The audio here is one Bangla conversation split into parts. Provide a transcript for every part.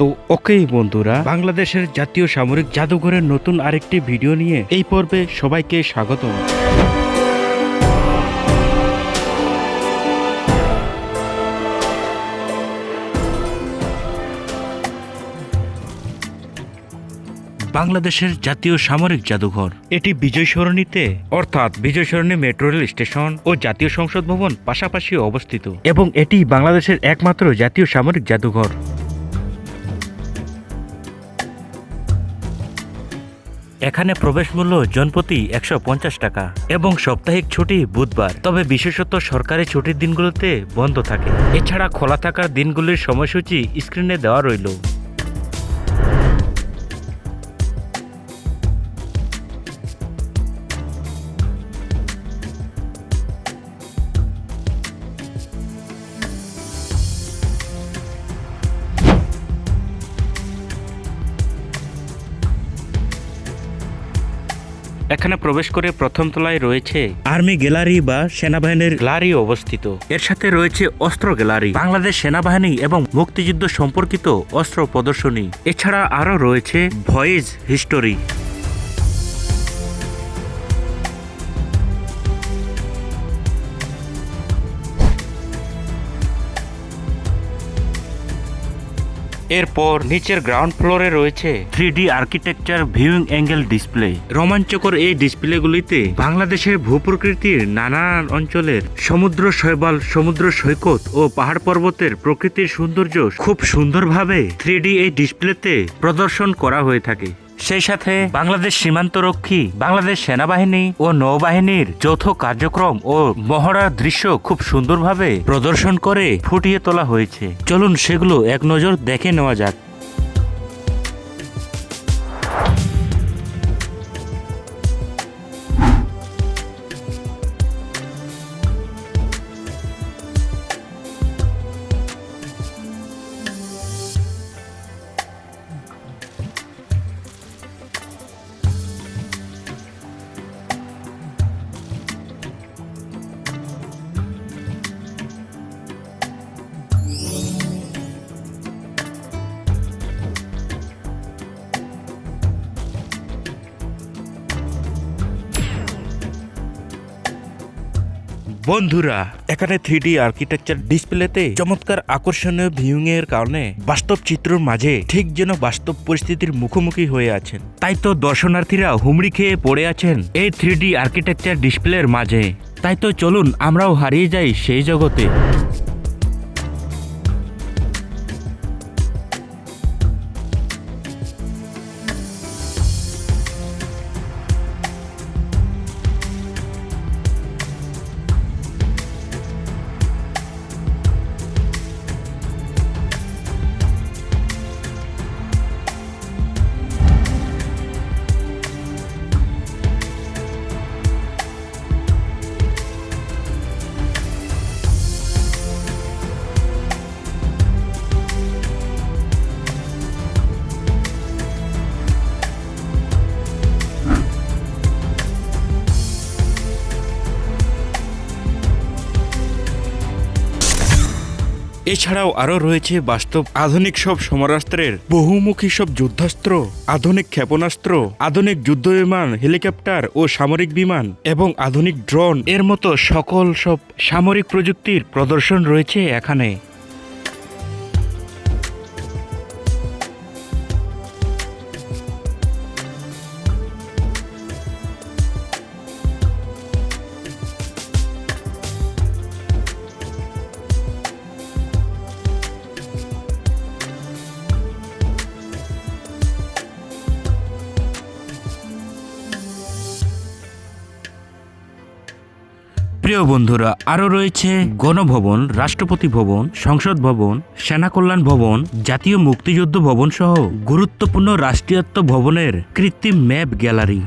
তো ওকেই বন্ধুরা, বাংলাদেশের জাতীয় সামরিক জাদুঘরের নতুন আরেকটি ভিডিও নিয়ে এই পর্বে সবাইকে স্বাগতম। বাংলাদেশের জাতীয় সামরিক জাদুঘর, এটি বিজয় সরণিতে অর্থাৎ Bijoy Sarani metro rail station ও জাতীয় সংসদ ভবন পাশাপাশি অবস্থিত। এবং এটি বাংলাদেশের একমাত্র জাতীয় সামরিক জাদুঘর। এখানে প্রবেশ মূল্য জনপ্রতি একশো পঞ্চাশ টাকা এবং সাপ্তাহিক ছুটি বুধবার। তবে বিশেষত সরকারি ছুটির দিনগুলোতে বন্ধ থাকে। এছাড়া খোলা থাকার দিনগুলির সময়সূচি স্ক্রিনে দেওয়া রইল। এখানে প্রবেশ করে প্রথম তলায় রয়েছে আর্মি গ্যালারি বা সেনাবাহিনীর গ্যালারি অবস্থিত। এর সাথে রয়েছে অস্ত্র গ্যালারি। বাংলাদেশ সেনাবাহিনী এবং মুক্তিযুদ্ধ সম্পর্কিত অস্ত্র প্রদর্শনী। এছাড়া আরও রয়েছে ভয়েজ হিস্টোরি। এরপর নিচের গ্রাউন্ড ফ্লোরে রয়েছে three D architecture viewing angle display রোমাঞ্চকর এই ডিসপ্লেগুলিতে বাংলাদেশের ভূপ্রকৃতির নানান অঞ্চলের সমুদ্র শৈবাল, সমুদ্র সৈকত ও পাহাড় পর্বতের প্রকৃতির সৌন্দর্য খুব সুন্দরভাবে থ্রি এই ডিসপ্লেতে প্রদর্শন করা হয়ে থাকে। সেই সাথে বাংলাদেশ সীমান্ত রক্ষী বাংলাদেশ সেনাবাহিনী ও নৌবাহিনীর যৌথ কার্যক্রম ও মহড়ার দৃশ্য খুব সুন্দরভাবে প্রদর্শন করে ফুটিয়ে তোলা হয়েছে। চলুন সেগুলো এক নজর দেখে নেওয়া যাক। বন্ধুরা, এখানে থ্রি ডি আর্কিটেকচার ডিসপ্লেতে চমৎকার আকর্ষণীয় ভিউইং এর কারণে বাস্তব চিত্রের মাঝে ঠিক যেন বাস্তব পরিস্থিতির মুখোমুখি হয়ে আছেন। তাই তো দর্শনার্থীরা হুমড়ি খেয়ে পড়ে আছেন এই থ্রি ডি আর্কিটেকচার ডিসপ্লের মাঝে। তাই তো চলুন আমরাও হারিয়ে যাই সেই জগতে। এছাড়াও আরও রয়েছে বাস্তব আধুনিক সব সমরাস্ত্রের বহুমুখী সব যুদ্ধাস্ত্র, আধুনিক ক্ষেপণাস্ত্র, আধুনিক যুদ্ধ বিমান, হেলিকপ্টার ও সামরিক বিমান এবং আধুনিক ড্রোন। এর মতো সকল সব সামরিক প্রযুক্তির প্রদর্শন রয়েছে এখানে। প্রিয় বন্ধুরা, আরও রয়েছে গণভবন, রাষ্ট্রপতি ভবন, সংসদ ভবন সেনা কল্যাণ ভবন, জাতীয় মুক্তিযুদ্ধ ভবন সহ গুরুত্বপূর্ণ রাষ্ট্রীয়ত্ব ভবনের কৃত্রিম ম্যাপ গ্যালারি।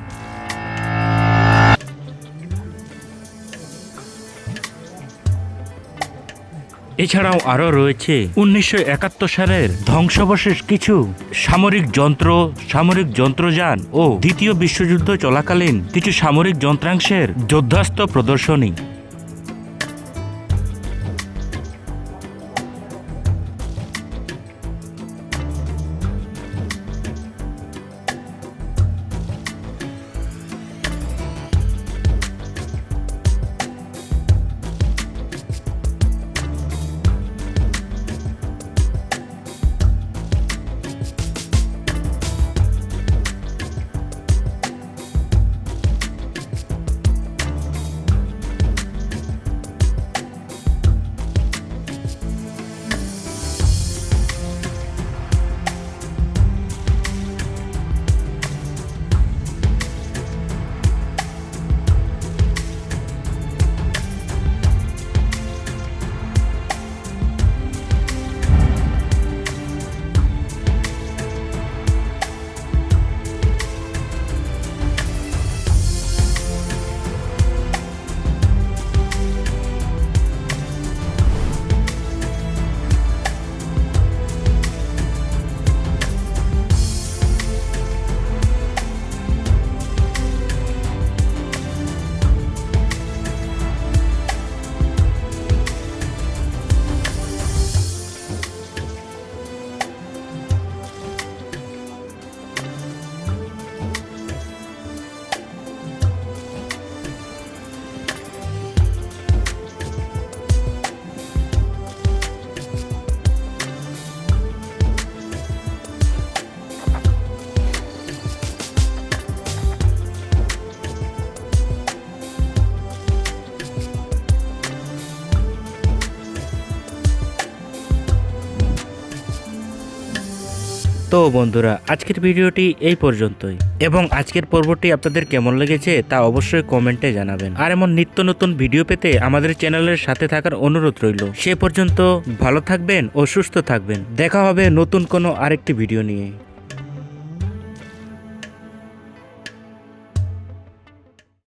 এছাড়াও আরও রয়েছে উনিশশো একাত্তর সালের ধ্বংসাবশেষ কিছু সামরিক যন্ত্র, সামরিক যন্ত্রযান ও দ্বিতীয় বিশ্বযুদ্ধ চলাকালীন কিছু সামরিক যন্ত্রাংশের যোদ্ধাস্ত প্রদর্শনী। তো বন্ধুরা, আজকের ভিডিওটি এই পর্যন্তই। এবং আজকের পর্বটি আপনাদের কেমন লেগেছে তা অবশ্যই কমেন্টে জানাবেন। আর এমন নিত্য নতুন ভিডিও পেতে আমাদের চ্যানেলের সাথে থাকার অনুরোধ রইল। সে পর্যন্ত ভালো থাকবেন ও সুস্থ থাকবেন। দেখা হবে নতুন কোনো আরেকটি ভিডিও নিয়ে।